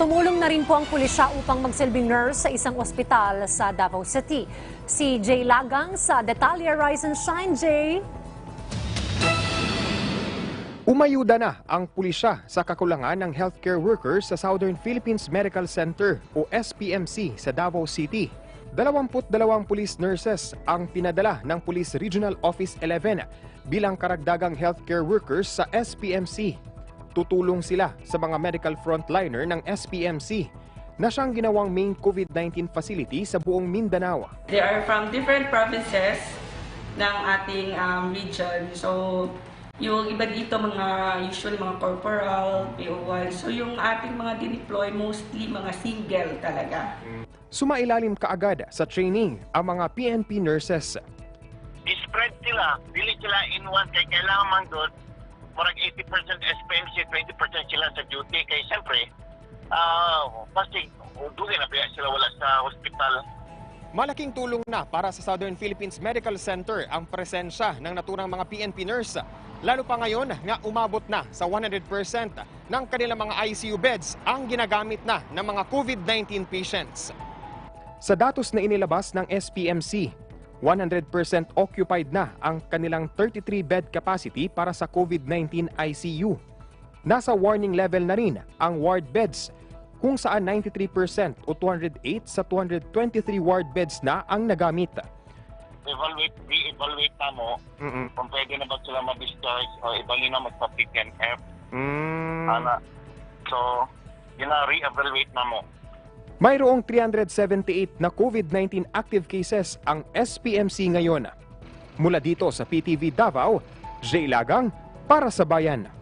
Tumulong na rin po ang pulisya upang magsilbing nurse sa isang ospital sa Davao City. Si Jay Lagang sa Detalye Rise and Shine, Jay. Umayuda na ang pulisya sa kakulangan ng healthcare workers sa Southern Philippines Medical Center o SPMC sa Davao City. 22 police nurses ang pinadala ng Police Regional Office 11 bilang karagdagang healthcare workers sa SPMC. Tutulong sila sa mga medical frontliner ng SPMC na siyang ginawang main COVID-19 facility sa buong Mindanao. They are from different provinces ng ating um, region. So, yung iba dito mga usually mga corporal, PO1. So, yung ating mga dineploy mostly mga single talaga. Sumailalim kaagad sa training ang mga PNP nurses. spread sila, dili sila in one kay kailangan man doon murag 80% SPMC, 20% sila sa duty kay siyempre ah kasi dugay na biya sila wala sa hospital Malaking tulong na para sa Southern Philippines Medical Center ang presensya ng naturang mga PNP nurse. Lalo pa ngayon nga umabot na sa 100% ng kanilang mga ICU beds ang ginagamit na ng mga COVID-19 patients. Sa datos na inilabas ng SPMC, 100% occupied na ang kanilang 33-bed capacity para sa COVID-19 ICU. Nasa warning level na rin ang ward beds kung saan 93% o 208 sa 223 ward beds na ang nagamit. evaluate re-evaluate na mo Mm-mm. kung pwede na ba sila ma-discharge o ibang na magpa-PTNF Mm. ana so yun na re-evaluate na mo Mayroong 378 na COVID-19 active cases ang SPMC ngayon. Mula dito sa PTV Davao, Jay Lagang para sa Bayan.